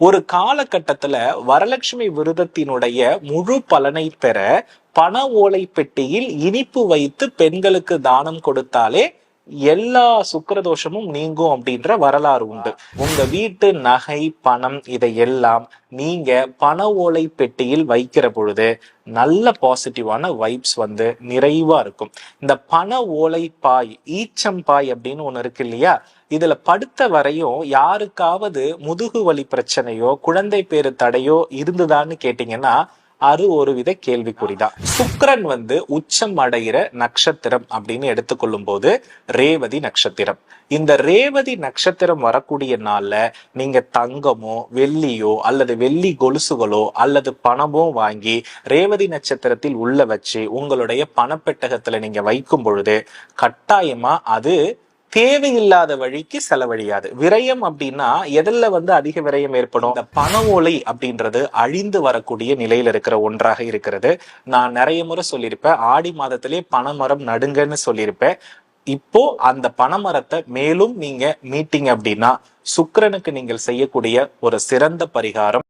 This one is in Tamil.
ஒரு காலகட்டத்துல வரலட்சுமி விரதத்தினுடைய முழு பலனை பெற பண ஓலை பெட்டியில் இனிப்பு வைத்து பெண்களுக்கு தானம் கொடுத்தாலே எல்லா சுக்கிரதோஷமும் நீங்கும் அப்படின்ற வரலாறு உண்டு. உங்க வீட்டு நகை பணம் இதையெல்லாம் நீங்க பண ஓலை பெட்டியில் வைக்கிற பொழுது நல்ல பாசிட்டிவான வைப்ஸ் வந்து நிறைவா இருக்கும். இந்த பண ஓலை பாய் ஈச்சம் பாய் அப்படின்னு ஒன்னு இருக்கு இல்லையா? இதுல படுத்த வரையும் யாருக்காவது முதுகு வலி பிரச்சனையோ குழந்தை பேரு தடையோ இருந்துதான்னு கேட்டீங்கன்னா அது ஒரு வித கேள்விக்குறிதான். சுக்கரன் வந்து உச்சம் அடைகிற நட்சத்திரம் அப்படின்னு எடுத்துக்கொள்ளும் போது ரேவதி நட்சத்திரம். இந்த ரேவதி நட்சத்திரம் வரக்கூடிய நாள்ல நீங்க தங்கமோ வெள்ளியோ அல்லது வெள்ளி கொலுசுகளோ அல்லது பணமோ வாங்கி ரேவதி நட்சத்திரத்தில் உள்ள வச்சு உங்களுடைய பணப்பெட்டகத்துல நீங்க வைக்கும் பொழுது கட்டாயமா அது தேவையில்லாத வழிக்கு செலவழியாது. விரயம் அப்படின்னா எதில் வந்து அதிக விரயம் ஏற்படும். இந்த பண ஓலை அப்படின்றது அழிந்து வரக்கூடிய நிலையில இருக்கிற ஒன்றாக இருக்கிறது. நான் நிறைய முறை சொல்லியிருப்பேன். ஆடி மாதத்திலே பனைமரம் நடுங்கன்னு சொல்லியிருப்பேன். இப்போ அந்த பனைமரத்தை மேலும் நீங்க மீட்டிங் அப்படின்னா சுக்கரனுக்கு நீங்கள் செய்யக்கூடிய ஒரு சிறந்த பரிகாரம்